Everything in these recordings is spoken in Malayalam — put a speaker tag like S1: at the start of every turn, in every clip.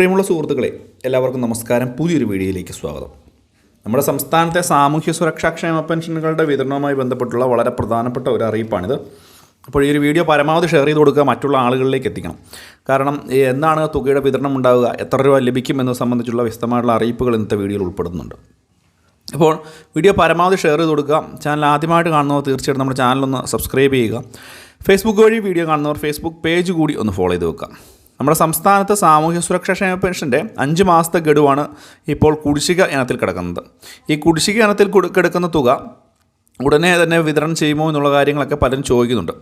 S1: പ്രിയമുള്ള സുഹൃത്തുക്കളെ എല്ലാവർക്കും നമസ്കാരം. പുതിയൊരു വീഡിയോയിലേക്ക് സ്വാഗതം. നമ്മുടെ സംസ്ഥാനത്തെ സാമൂഹ്യ സുരക്ഷാ ക്ഷേമ പെൻഷനുകളുടെ വിതരണവുമായി ബന്ധപ്പെട്ടുള്ള വളരെ പ്രധാനപ്പെട്ട ഒരു അറിയിപ്പാണിത്. അപ്പോൾ ഈ ഒരു വീഡിയോ പരമാവധി ഷെയർ ചെയ്ത് കൊടുക്കുക മറ്റുള്ള ആളുകളിലേക്ക് എത്തിക്കണം. കാരണം എന്താണ് തുകയുടെ വിതരണം ഉണ്ടാവുക എത്ര രൂപ ലഭിക്കും എന്നത് സംബന്ധിച്ചുള്ള വിശദമായിട്ടുള്ള അറിയിപ്പുകൾ ഇന്നത്തെ വീഡിയോയിൽ ഉൾപ്പെടുന്നുണ്ട്. അപ്പോൾ വീഡിയോ പരമാവധി ഷെയർ ചെയ്ത് കൊടുക്കുക. ചാനൽ ആദ്യമായിട്ട് കാണുന്നവർ തീർച്ചയായിട്ടും നമ്മുടെ ചാനലൊന്ന് സബ്സ്ക്രൈബ് ചെയ്യുക. ഫേസ്ബുക്ക് വഴി വീഡിയോ കാണുന്നവർ ഫേസ്ബുക്ക് പേജ് കൂടി ഒന്ന് ഫോളോ ചെയ്ത് വെക്കുക. നമ്മുടെ സംസ്ഥാനത്ത് സാമൂഹ്യ സുരക്ഷാ ക്ഷേമ പെൻഷന്റെ അഞ്ച് മാസത്തെ ഗഡുവാണ് ഇപ്പോൾ കുടിശ്ശിക ഇനത്തിൽ കിടക്കുന്നത്. ഈ കുടിശ്ശിക ഇനത്തിൽ കൊടു- കിടക്കുന്ന തുക ഉടനെ തന്നെ വിതരണം ചെയ്യുമോ എന്നുള്ള കാര്യങ്ങളൊക്കെ പലരും ചോദിക്കുന്നുണ്ട്.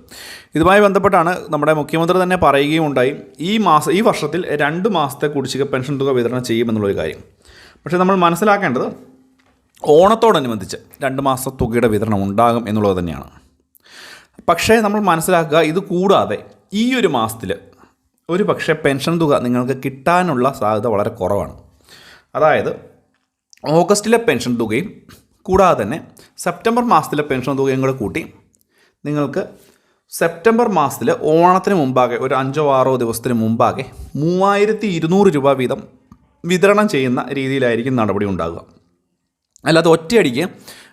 S1: ഇതുമായി ബന്ധപ്പെട്ടാണ് നമ്മുടെ മുഖ്യമന്ത്രി തന്നെ പറയുകയും ഉണ്ടായി ഈ മാസം ഈ വർഷത്തിൽ രണ്ട് മാസത്തെ കുടിശ്ശിക പെൻഷൻ തുക വിതരണം ചെയ്യുമെന്നുള്ളൊരു കാര്യം. പക്ഷേ നമ്മൾ മനസ്സിലാക്കേണ്ടത് ഓണത്തോടനുബന്ധിച്ച് രണ്ട് മാസത്തെ തുകയുടെ വിതരണം ഉണ്ടാകും എന്നുള്ളത് തന്നെയാണ്. പക്ഷേ നമ്മൾ മനസ്സിലാക്കുക ഇത് കൂടാതെ ഈ ഒരു മാസത്തിൽ ഒരു പക്ഷേ പെൻഷൻ തുക നിങ്ങൾക്ക് കിട്ടാനുള്ള സാധ്യത വളരെ കുറവാണ്. അതായത് ഓഗസ്റ്റിലെ പെൻഷൻ തുകയും കൂടാതെ തന്നെ സെപ്റ്റംബർ മാസത്തിലെ പെൻഷൻ തുകയും കൂടെ കൂട്ടി നിങ്ങൾക്ക് സെപ്റ്റംബർ മാസത്തിൽ ഓണത്തിന് മുമ്പാകെ ഒരു അഞ്ചോ ആറോ ദിവസത്തിന് മുമ്പാകെ മൂവായിരത്തി ഇരുന്നൂറ് രൂപ വീതം വിതരണം ചെയ്യുന്ന രീതിയിലായിരിക്കും നടപടി ഉണ്ടാകുക. അല്ലാതെ ഒറ്റയടിക്ക്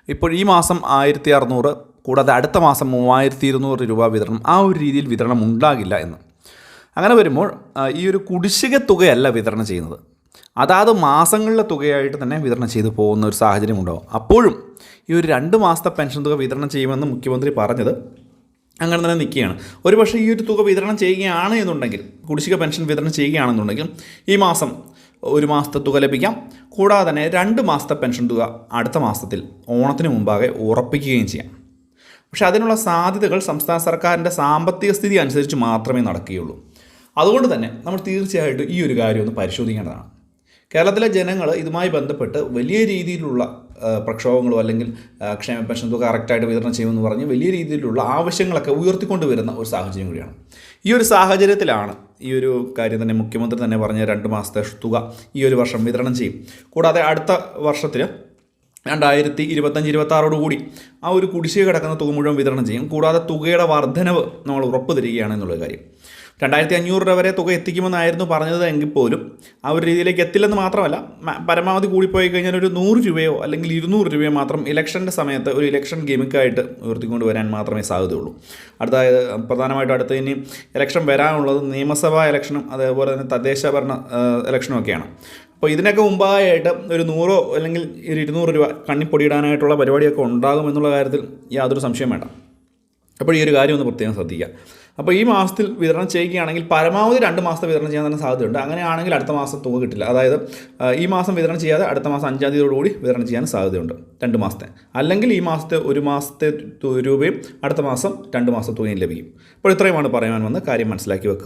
S1: ഇപ്പോൾ ഈ മാസം ആയിരത്തി അറുന്നൂറ് കൂടാതെ അടുത്ത മാസം മൂവായിരത്തി ഇരുന്നൂറ് രൂപ വിതരണം ആ ഒരു രീതിയിൽ വിതരണം ഉണ്ടാകില്ല എന്ന്. അങ്ങനെ വരുമ്പോൾ ഈ ഒരു കുടിശ്ശിക തുകയല്ല വിതരണം ചെയ്യുന്നത്. അതാത് മാസങ്ങളിലെ തുകയായിട്ട് തന്നെ വിതരണം ചെയ്തു പോകുന്ന ഒരു സാഹചര്യം ഉണ്ടാവും. അപ്പോഴും ഈ ഒരു രണ്ട് മാസത്തെ പെൻഷൻ തുക വിതരണം ചെയ്യുമെന്ന് മുഖ്യമന്ത്രി പറഞ്ഞത് അങ്ങനെ തന്നെ നിൽക്കുകയാണ്. ഒരുപക്ഷെ ഈ ഒരു തുക വിതരണം ചെയ്യുകയാണ് എന്നുണ്ടെങ്കിൽ കുടിശ്ശിക പെൻഷൻ വിതരണം ചെയ്യുകയാണെന്നുണ്ടെങ്കിൽ ഈ മാസം ഒരു മാസത്തെ തുക ലഭിക്കാം. കൂടാതെ തന്നെ രണ്ട് മാസത്തെ പെൻഷൻ തുക അടുത്ത മാസത്തിൽ ഓണത്തിന് മുമ്പാകെ ഉറപ്പിക്കുകയും ചെയ്യാം. പക്ഷേ അതിനുള്ള സാധ്യതകൾ സംസ്ഥാന സർക്കാരിന്റെ സാമ്പത്തിക സ്ഥിതി അനുസരിച്ച് മാത്രമേ നടക്കുകയുള്ളൂ. അതുകൊണ്ട് തന്നെ നമ്മൾ തീർച്ചയായിട്ടും ഈ ഒരു കാര്യം ഒന്ന് പരിശോധിക്കേണ്ടതാണ്. കേരളത്തിലെ ജനങ്ങൾ ഇതുമായി ബന്ധപ്പെട്ട് വലിയ രീതിയിലുള്ള പ്രക്ഷോഭങ്ങളോ അല്ലെങ്കിൽ ക്ഷേമ പെൻഷൻ തുക കറക്റ്റായിട്ട് വിതരണം ചെയ്യുമെന്ന് പറഞ്ഞ് വലിയ രീതിയിലുള്ള ആവശ്യങ്ങളൊക്കെ ഉയർത്തിക്കൊണ്ട് വരുന്ന ഒരു സാഹചര്യം കൂടിയാണ്. ഈ ഒരു സാഹചര്യത്തിലാണ് ഈ ഒരു കാര്യം തന്നെ മുഖ്യമന്ത്രി തന്നെ പറഞ്ഞ രണ്ട് മാസത്തെ തുക ഈ ഒരു വർഷം വിതരണം ചെയ്യും. കൂടാതെ അടുത്ത വർഷത്തിൽ രണ്ടായിരത്തി ഇരുപത്തഞ്ച് ഇരുപത്താറോട് കൂടി ആ ഒരു കുടിശ്ശിക കിടക്കുന്ന തുക മുഴുവൻ വിതരണം ചെയ്യും. കൂടാതെ തുകയുടെ വർധനവ് നമ്മൾ ഉറപ്പ് തരികയാണ് എന്നുള്ള കാര്യം. രണ്ടായിരത്തി അഞ്ഞൂറ് രൂപ വരെ തുക എത്തിക്കുമെന്നായിരുന്നു പറഞ്ഞത് എങ്കിൽ പോലും ആ ഒരു രീതിയിലേക്ക് എത്തില്ലെന്ന് മാത്രമല്ല പരമാവധി കൂടിപ്പോയി കഴിഞ്ഞാൽ ഒരു നൂറ് രൂപയോ അല്ലെങ്കിൽ ഇരുന്നൂറ് രൂപയോ മാത്രം ഇലക്ഷന്റെ സമയത്ത് ഒരു ഇലക്ഷൻ ഗെയിമിക്കായിട്ട് ഉയർത്തിക്കൊണ്ട് വരാൻ മാത്രമേ സാധ്യതയുള്ളൂ. അടുത്തായത് പ്രധാനമായിട്ടും അടുത്ത ഇനി ഇലക്ഷൻ വരാനുള്ളത് നിയമസഭാ ഇലക്ഷനും അതേപോലെ തന്നെ തദ്ദേശ ഭരണ ഇലക്ഷനും ഒക്കെയാണ്. അപ്പോൾ ഇതിനൊക്കെ മുമ്പായിട്ട് ഒരു നൂറോ അല്ലെങ്കിൽ ഒരു ഇരുന്നൂറ് രൂപ കണ്ണിപ്പൊടിയിടാനായിട്ടുള്ള പരിപാടിയൊക്കെ ഉണ്ടാകും എന്നുള്ള കാര്യത്തിൽ യാതൊരു സംശയം വേണ്ട. അപ്പോൾ ഈ ഒരു കാര്യം ഒന്ന് പ്രത്യേകം ശ്രദ്ധിക്കുക. അപ്പോൾ ഈ മാസത്തിൽ വിതരണം ചെയ്യുകയാണെങ്കിൽ പരമാവധി രണ്ട് മാസത്തെ വിതരണം ചെയ്യാൻ തന്നെ സാധ്യതയുണ്ട്. അങ്ങനെയാണെങ്കിൽ അടുത്ത മാസം തുക കിട്ടില്ല. അതായത് ഈ മാസം വിതരണം ചെയ്യാതെ അടുത്ത മാസം അഞ്ചാം തീയതിയോടുകൂടി വിതരണം ചെയ്യാൻ സാധ്യതയുണ്ട്. രണ്ട് മാസത്തെ. അല്ലെങ്കിൽ ഈ മാസത്തെ ഒരു മാസത്തെ രൂപയും അടുത്ത മാസം രണ്ട് മാസത്തെ തുകയും ലഭിക്കും. അപ്പോൾ ഇത്രയുമാണ് പറയാൻ വന്ന കാര്യം മനസ്സിലാക്കി വെക്കുക.